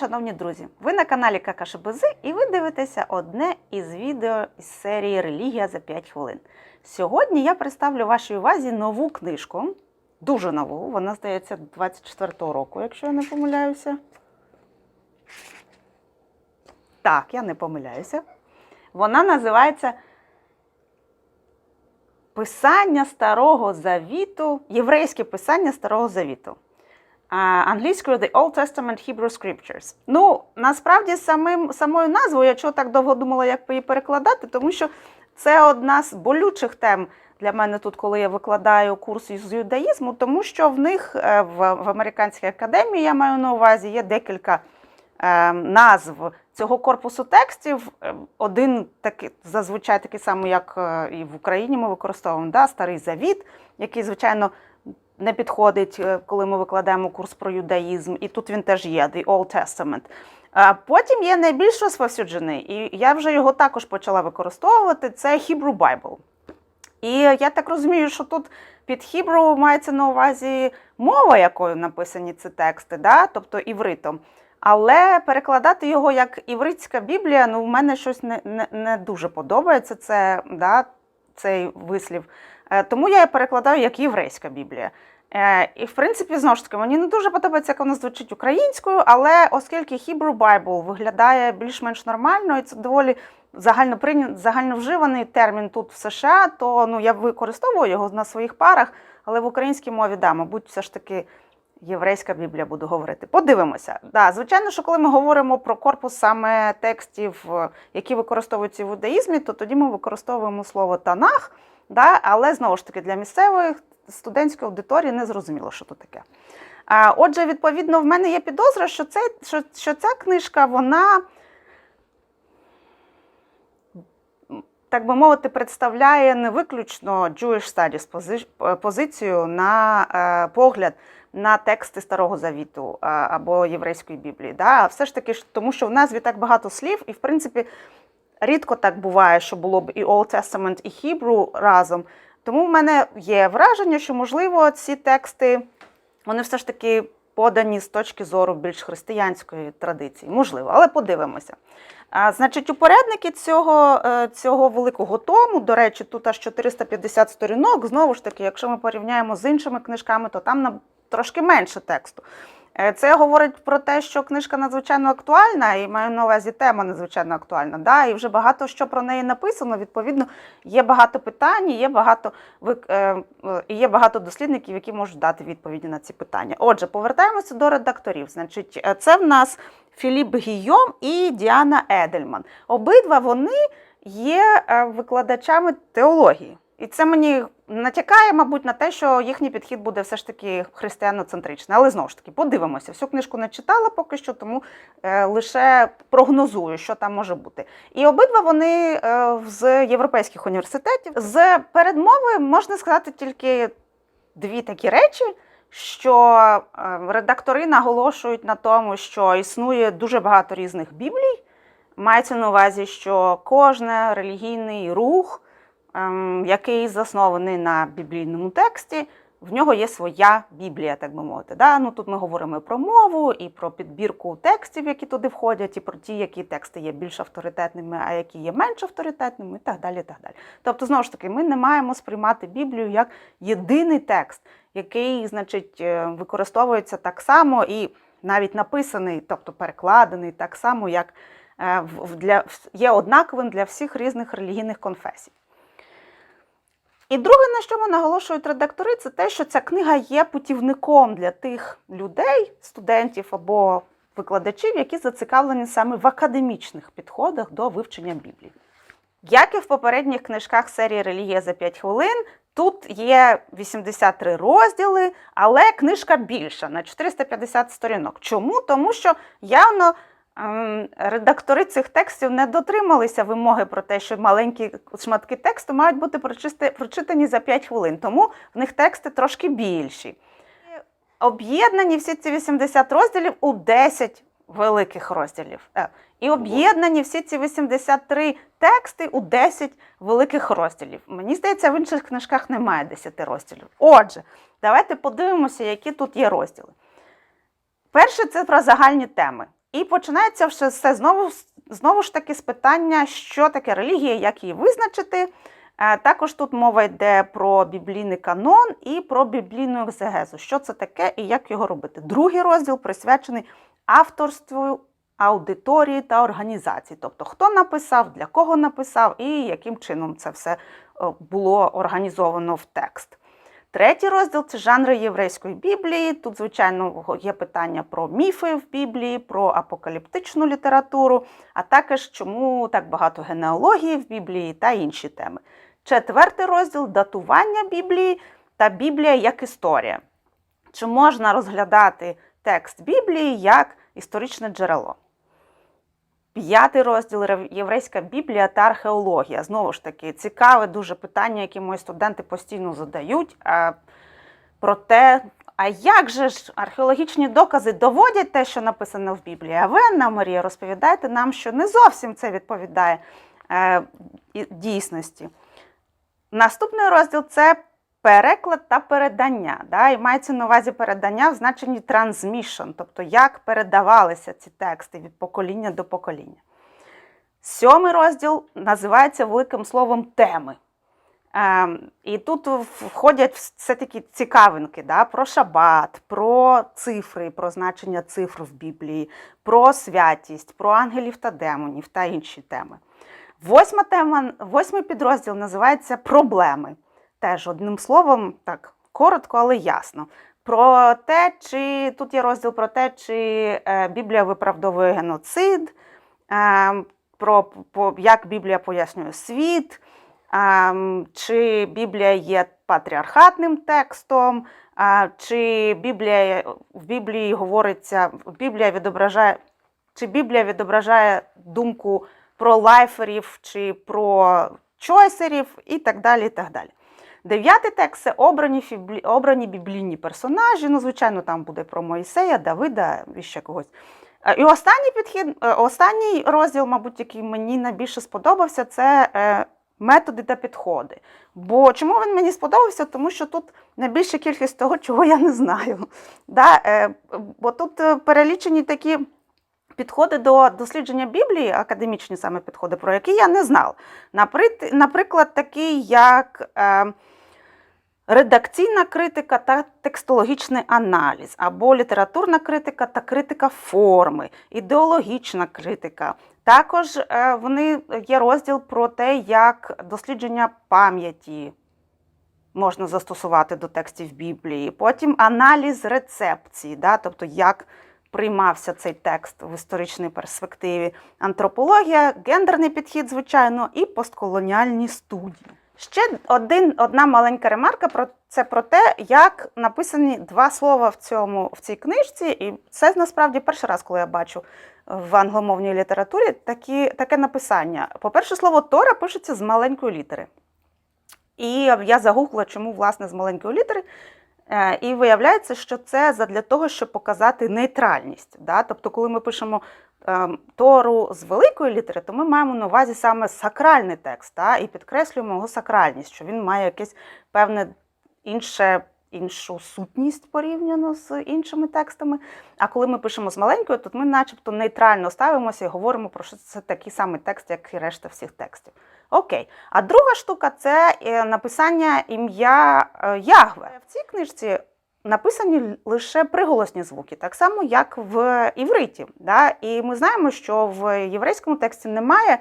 шановні друзі! Ви на каналі Какашебези і ви дивитеся одне із відео із серії Релігія за 5 хвилин. Сьогодні я представлю вашій увазі нову книжку, дуже нову, вона здається 24-го року, якщо я не помиляюся. Так, я не помиляюся. Вона називається Писання Старого Завіту, єврейське писання Старого Завіту. Англійською The Old Testament Hebrew Scriptures. Ну, насправді, самим, самою назвою, я чого так довго думала, як її перекладати, тому що це одна з болючих тем для мене тут, коли я викладаю курс з юдаїзму, тому що в них е, в, в американській академії, я маю на увазі, є декілька е, назв цього корпусу текстів. Е, Один такий, зазвичай такий самий, як е, і в Україні ми використовуємо, да, Старий Завіт, який, звичайно, не підходить, е, коли ми викладаємо курс про юдаїзм, і тут він теж є, The Old Testament. А потім є найбільш розповсюджений, і я вже його також почала використовувати. Це Hebrew Bible. І я так розумію, що тут під Hebrew мається на увазі мова, якою написані ці тексти, да? тобто івритом. Але перекладати його як івритська Біблія, ну в мене щось не, не, не дуже подобається це, да, цей вислів. Е, Тому я перекладаю як єврейська Біблія. Е, І, в принципі, знову ж таки, мені не дуже подобається, як вона звучить українською, але оскільки Hebrew Bible виглядає більш-менш нормально, і це доволі загально прийнят, загальновживаний термін тут в США, то ну, я використовую його на своїх парах, але в українській мові, да, мабуть, все ж таки єврейська Біблія буду говорити. Подивимося. Да, звичайно, що коли ми говоримо про корпус саме текстів, е, які використовуються в іудаїзмі, то тоді ми використовуємо слово Танах, да, але знову ж таки для місцевої студентської аудиторії не зрозуміло, що тут таке. Отже, відповідно, в мене є підозра, що, це, що, що ця книжка, вона, так би мовити, представляє не виключно Jewish Studies пози- позицію на е, погляд на тексти Старого Завіту або Єврейської Біблії. Да? Все ж таки, тому що в назві так багато слів, і в принципі рідко так буває, що було б і Old Testament, і Hebrew разом. Тому в мене є враження, що, можливо, ці тексти вони все ж таки подані з точки зору більш християнської традиції. Можливо, але подивимося. А, значить, упорядники цього, е, цього великого тому, до речі, тут аж 450 сторінок. Знову ж таки, якщо ми порівняємо з іншими книжками, то там на трошки менше тексту. Е, Це говорить про те, що книжка надзвичайно актуальна, і маю на увазі тема надзвичайно актуальна. Да? І вже багато що про неї написано. Відповідно, є багато питань, є багато е, є багато дослідників, які можуть дати відповіді на ці питання. Отже, повертаємося до редакторів. Значить, е, це в нас Філіп Гійом і Діана Едельман. Обидва вони є викладачами теології. І це мені натякає, мабуть, на те, що їхній підхід буде все ж таки християноцентричний. Але знову ж таки, подивимося. Всю книжку не читала поки що, тому е, лише прогнозую, що там може бути. І обидва вони е, з європейських університетів. З передмови можна сказати тільки дві такі речі. Що е, редактори наголошують на тому, що існує дуже багато різних біблій. Мається на увазі, що кожен релігійний рух, який заснований на біблійному тексті, в нього є своя біблія, так би мовити. Да? Ну, тут ми говоримо і про мову, і про підбірку текстів, які туди входять, і про ті, які тексти є більш авторитетними, а які є менш авторитетними, і так далі. Так далі. Тобто, знову ж таки, ми не маємо сприймати Біблію як єдиний текст, який, значить, е, використовується так само і навіть написаний, тобто перекладений так само, як е, для, є однаковим для всіх різних релігійних конфесій. І друге, на що наголошують редактори, це те, що ця книга є путівником для тих людей, студентів або викладачів, які зацікавлені саме в академічних підходах до вивчення Біблії. Як і в попередніх книжках серії Релігія за 5 хвилин, тут є 83 розділи, але книжка більша на 450 сторінок. Чому? Тому що явно редактори цих текстів не дотрималися вимоги про те, що маленькі шматки тексту мають бути прочитані за 5 хвилин, тому в них тексти трошки більші. Об'єднані всі ці 80 розділів у 10 великих розділів. Е, І об'єднані всі ці 83 тексти у 10 великих розділів. Мені здається, в інших книжках немає 10 розділів. Отже, давайте подивимося, які тут є розділи. Перше це про загальні теми. І починається все знову, знову ж таки з питання, що таке релігія, як її визначити. Е, Також тут мова йде про біблійний канон і про біблійну екзегезу. Що це таке і як його робити. Другий розділ присвячений авторству аудиторії та організації. Тобто, хто написав, для кого написав і яким чином це все е, було організовано в текст. Третій розділ це жанри єврейської Біблії. Тут, звичайно, є питання про міфи в Біблії, про апокаліптичну літературу, а також чому так багато генеалогії в Біблії та інші теми. Четвертий розділ датування Біблії та Біблія як історія. Чи можна розглядати текст Біблії як історичне джерело? П'ятий розділ Єврейська Біблія та археологія. Знову ж таки, цікаве дуже питання, яке мої студенти постійно задають. А, про те, а як же ж археологічні докази доводять те, що написано в Біблії? А ви, Анна Марія, розповідаєте нам, що не зовсім це відповідає е, дійсності. Наступний розділ це переклад та передання. Да? І мається на увазі передання в значенні transmission, тобто як передавалися ці тексти від покоління до покоління. Сьомий розділ називається великим словом теми. Ем, і тут входять все такі цікавинки да, про шабат, про цифри, про значення цифр в Біблії, про святість, про ангелів та демонів та інші теми. Восьма тема, восьмий підрозділ називається Проблеми. Теж одним словом, так коротко, але ясно. Про те, чи тут є розділ про те, чи е, Біблія виправдовує геноцид, е, про як Біблія пояснює світ, е, чи Біблія є патріархатним текстом, чи Біблія в Біблії говориться, Біблія відображає, чи Біблія відображає думку про лайферів чи про чойсерів і так далі. і так далі. Дев'ятий текст це обрані, фіблі... обрані біблійні персонажі. Ну, звичайно, там буде про Моїсея, Давида і ще когось. Е, І останній підхід, е, останній розділ, мабуть, який мені найбільше сподобався, це е, методи та підходи. Бо чому він мені сподобався? Тому що тут найбільша кількість того, чого я не знаю. Да? Бо тут перелічені такі підходи до дослідження Біблії, академічні саме підходи, про які я не знала. Наприклад, такий як е, редакційна критика та текстологічний аналіз, або літературна критика та критика форми, ідеологічна критика. Також е, вони є розділ про те, як дослідження пам'яті можна застосувати до текстів Біблії. Потім аналіз рецепції, да, тобто як приймався цей текст в історичній перспективі, антропологія, гендерний підхід, звичайно, і постколоніальні студії. Ще один, одна маленька ремарка про це про те, як написані два слова в цьому в цій книжці, і це насправді перший раз, коли я бачу в англомовній літературі такі, таке написання. По-перше, слово Тора пишеться з маленької літери. І я загугла, чому власне з маленької літери. Е, І виявляється, що це задля того, щоб показати нейтральність. Да? Тобто, коли ми пишемо ем, Тору з великої літери, то ми маємо на увазі саме сакральний текст да? і підкреслюємо його сакральність, що він має якесь певне інше. Іншу сутність порівняно з іншими текстами. А коли ми пишемо з маленькою, то ми, начебто, нейтрально ставимося і говоримо про що це такий самий текст, як і решта всіх текстів. Окей. А друга штука це е, написання ім'я е, Ягве. В цій книжці написані лише приголосні звуки, так само, як в івриті. Да? І ми знаємо, що в єврейському тексті немає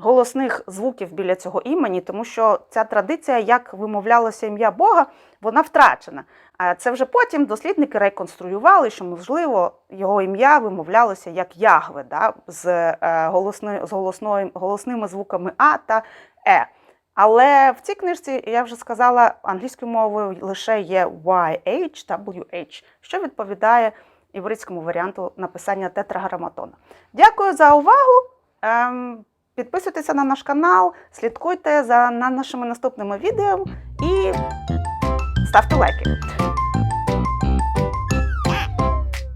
голосних звуків біля цього імені, тому що ця традиція, як вимовлялося ім'я Бога, вона втрачена. А це вже потім дослідники реконструювали, що можливо його ім'я вимовлялося як Ягве, да, з, е, голосни, з голосною, голосними звуками А та Е. Але в цій книжці я вже сказала, англійською мовою лише є YH, WH, що відповідає івритському варіанту написання тетраграматона. Дякую за увагу. Підписуйтеся на наш канал, слідкуйте за нашими наступними відео і ставте лайки.